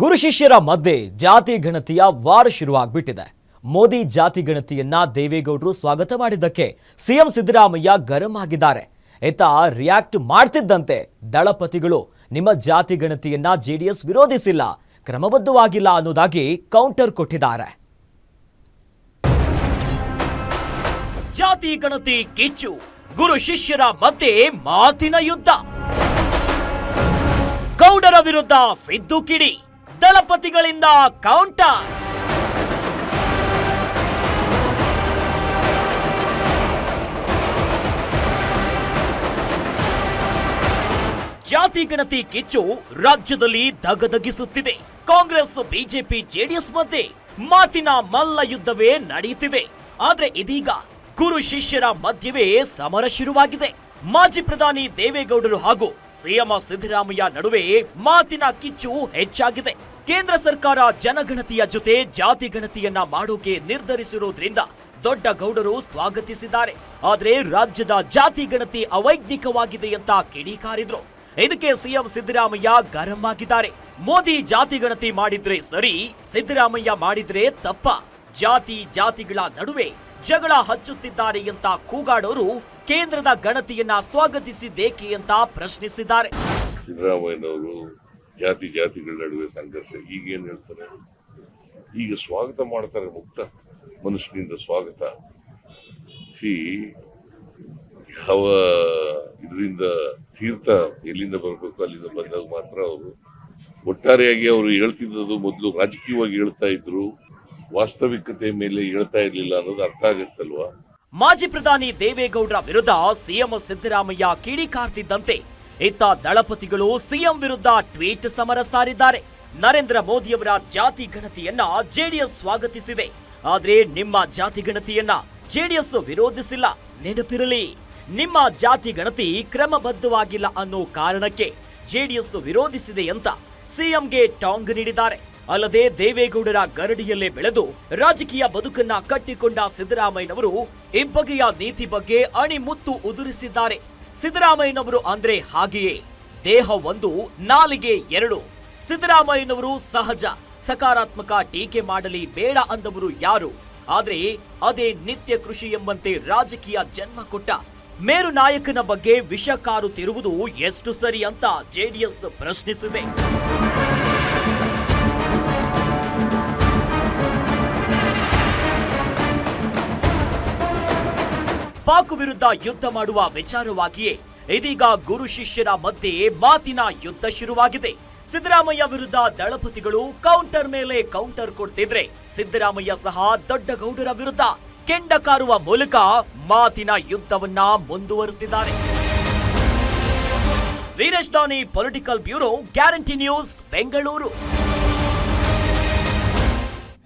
ಗುರು ಶಿಷ್ಯರ ಮಧ್ಯೆ ಜಾತಿ ಗಣತಿಯ ವಾರ ಶುರುವಾಗ್ಬಿಟ್ಟಿದೆ. ಮೋದಿ ಜಾತಿ ಗಣತಿಯನ್ನ ದೇವೇಗೌಡರು ಸ್ವಾಗತ ಮಾಡಿದ್ದಕ್ಕೆ ಸಿಎಂ ಸಿದ್ದರಾಮಯ್ಯ ಗರಂ ಆಗಿದ್ದಾರೆ. ಇತ್ತ ರಿಯಾಕ್ಟ್ ಮಾಡ್ತಿದ್ದಂತೆ ದಳಪತಿಗಳು, ನಿಮ್ಮ ಜಾತಿ ಗಣತಿಯನ್ನ ಜೆಡಿಎಸ್ ವಿರೋಧಿಸಿಲ್ಲ, ಕ್ರಮಬದ್ಧವಾಗಿಲ್ಲ ಅನ್ನೋದಾಗಿ ಕೌಂಟರ್ ಕೊಟ್ಟಿದ್ದಾರೆ. ಜಾತಿ ಗಣತಿ ಕಿಚ್ಚು, ಗುರು ಶಿಷ್ಯರ ಮಧ್ಯೆ ಮಾತಿನ ಯುದ್ಧ. ಗೌಡರ ವಿರುದ್ಧ ಸಿದ್ದು ಕಿಡಿ. ದಳಪತಿಗಳಿಂದ ಕೌಂಟರ್. ಜಾತಿ ಗಣತಿ ಕಿಚ್ಚು ರಾಜ್ಯದಲ್ಲಿ ದಗದಗಿಸುತ್ತಿದೆ ಕಾಂಗ್ರೆಸ್, ಬಿಜೆಪಿ, ಜೆಡಿಎಸ್ ಮಧ್ಯೆ ಮಾತಿನ ಮಲ್ಲ ಯುದ್ಧವೇ ನಡೆಯುತ್ತಿದೆ. ಆದ್ರೆ ಇದೀಗ ಗುರು ಶಿಷ್ಯರ ಮಧ್ಯವೇ ಸಮರ ಶುರುವಾಗಿದೆ. ಮಾಜಿ ಪ್ರಧಾನಿ ದೇವೇಗೌಡರು ಹಾಗೂ ಸಿಎಂ ಸಿದ್ದರಾಮಯ್ಯ ನಡುವೆ ಮಾತಿನ ಕಿಚ್ಚು ಹೆಚ್ಚಾಗಿದೆ. ಕೇಂದ್ರ ಸರ್ಕಾರ ಜನಗಣತಿಯ ಜೊತೆ ಜಾತಿ ಗಣತಿಯನ್ನ ಮಾಡೋಕೆ ನಿರ್ಧರಿಸಿರುವುದರಿಂದ ದೊಡ್ಡ ಗೌಡರು ಸ್ವಾಗತಿಸಿದ್ದಾರೆ. ಆದರೆ ರಾಜ್ಯದ ಜಾತಿ ಗಣತಿ ಅವೈಜ್ಞಿಕವಾಗಿದೆ ಅಂತ ಕಿಡಿಕಾರಿದ್ರು. ಇದಕ್ಕೆ ಸಿಎಂ ಸಿದ್ದರಾಮಯ್ಯ ಗರಂ ಆಗಿದ್ದಾರೆ ಮೋದಿ ಜಾತಿ ಗಣತಿ ಮಾಡಿದ್ರೆ ಸರಿ, ಸಿದ್ದರಾಮಯ್ಯ ಮಾಡಿದ್ರೆ ತಪ್ಪ. ಜಾತಿ ಜಾತಿಗಳ ನಡುವೆ ಜಗಳ ಹಚ್ಚುತ್ತಿದ್ದಾರೆ ಅಂತ ಕೂಗಾಡೋರು ಕೇಂದ್ರದ ಗಣತಿಯನ್ನ ಸ್ವಾಗತಿಸಿದ್ದೇಕೆ ಅಂತ ಪ್ರಶ್ನಿಸಿದ್ದಾರೆ. ಸಿದ್ದರಾಮಯ್ಯನವರು ಜಾತಿ ಜಾತಿಗಳ ನಡುವೆ ಸಂಘರ್ಷ ಈಗ ಏನ್ ಹೇಳ್ತಾರೆ? ಈಗ ಸ್ವಾಗತ ಮಾಡ್ತಾರೆ ಮುಕ್ತ ಮನುಷ್ಯನಿಂದ ಸ್ವಾಗತ. ಸಿ, ಯಾವ ಇದರಿಂದ ತೀರ್ಥ ಎಲ್ಲಿಂದ ಬರಬೇಕು, ಅಲ್ಲಿಂದ ಬಂದಾಗ ಮಾತ್ರ ಅವರು ಒಟ್ಟಾರೆಯಾಗಿ ಅವರು ಹೇಳ್ತಿದ್ದದು ಮೊದಲು ರಾಜಕೀಯವಾಗಿ ಹೇಳ್ತಾ ಇದ್ರು, ವಾಸ್ತವಿಕತೆ ಮೇಲೆ ಹೇಳ್ತಾ ಇರಲಿಲ್ಲ ಅನ್ನೋದು ಅರ್ಥ ಆಗತ್ತಲ್ವಾ? ಮಾಜಿ ಪ್ರಧಾನಿ ದೇವೇಗೌಡರ ವಿರುದ್ಧ ಸಿಎಂ ಸಿದ್ದರಾಮಯ್ಯ ಕಿಡಿಕಾರ್ತಿದ್ದಂತೆ ಇತ್ತ ದಳಪತಿಗಳು ಸಿಎಂ ವಿರುದ್ಧ ಟ್ವೀಟ್ ಸಮರ ಸಾರಿದ್ದಾರೆ. ನರೇಂದ್ರ ಮೋದಿಯವರ ಜಾತಿ ಗಣತಿಯನ್ನ ಜೆಡಿಎಸ್ ಸ್ವಾಗತಿಸಿದೆ. ಆದರೆ ನಿಮ್ಮ ಜಾತಿ ಗಣತಿಯನ್ನ ಜೆಡಿಎಸ್ ವಿರೋಧಿಸಿಲ್ಲ. ನೆನಪಿರಲಿ, ನಿಮ್ಮ ಜಾತಿ ಗಣತಿ ಕ್ರಮಬದ್ಧವಾಗಿಲ್ಲ ಅನ್ನೋ ಕಾರಣಕ್ಕೆ ಜೆಡಿಎಸ್ ವಿರೋಧಿಸಿದೆ ಅಂತ ಸಿಎಂಗೆ ಟಾಂಗ್ ನೀಡಿದ್ದಾರೆ. ಅಲ್ಲದೆ ದೇವೇಗೌಡರ ಗರಡಿಯಲ್ಲೇ ಬೆಳೆದು ರಾಜಕೀಯ ಬದುಕನ್ನ ಕಟ್ಟಿಕೊಂಡ ಸಿದ್ದರಾಮಯ್ಯನವರು ಇಬ್ಬಗೆಯ ನೀತಿ ಬಗ್ಗೆ ಅಣಿಮುತ್ತು ಉದುರಿಸಿದ್ದಾರೆ. ಸಿದ್ದರಾಮಯ್ಯನವರು ಅಂದ್ರೆ ಹಾಗೆಯೇ, ದೇಹ ಒಂದು, ನಾಲಿಗೆ ಎರಡು. ಸಿದ್ದರಾಮಯ್ಯನವರು ಸಹಜ, ಸಕಾರಾತ್ಮಕ ಟೀಕೆ ಮಾಡಲಿ ಬೇಡ ಅಂದವರು ಯಾರು? ಆದರೆ ಅದೇ ನಿತ್ಯ ಕೃಷಿ ಎಂಬಂತೆ ರಾಜಕೀಯ ಜನ್ಮ ಕೊಟ್ಟ ಮೇರು ನಾಯಕನ ಬಗ್ಗೆ ವಿಷ ಕಾರುತ್ತಿರುವುದು ಎಷ್ಟು ಸರಿ ಅಂತ ಜೆಡಿಎಸ್ ಪ್ರಶ್ನಿಸಿದೆ. ಪಾಕ್ ವಿರುದ್ಧ ಯುದ್ಧ ಮಾಡುವ ವಿಚಾರವಾಗಿಯೇ ಇದೀಗ ಗುರು ಶಿಷ್ಯರ ಮಧ್ಯೆ ಮಾತಿನ ಯುದ್ಧ ಶುರುವಾಗಿದೆ. ಸಿದ್ದರಾಮಯ್ಯ ವಿರುದ್ಧ ದಳಪತಿಗಳು ಕೌಂಟರ್ ಮೇಲೆ ಕೌಂಟರ್ ಕೊಡ್ತಿದ್ರೆ ಸಿದ್ದರಾಮಯ್ಯ ಸಹ ದೊಡ್ಡ ಗೌಡರ ವಿರುದ್ಧ ಕೆಂಡ ಕಾರುವ ಮೂಲಕ ಮಾತಿನ ಯುದ್ಧವನ್ನ ಮುಂದುವರಿಸಿದ್ದಾರೆ. Veeresh Dani political bureau guarantee news Bengaluru.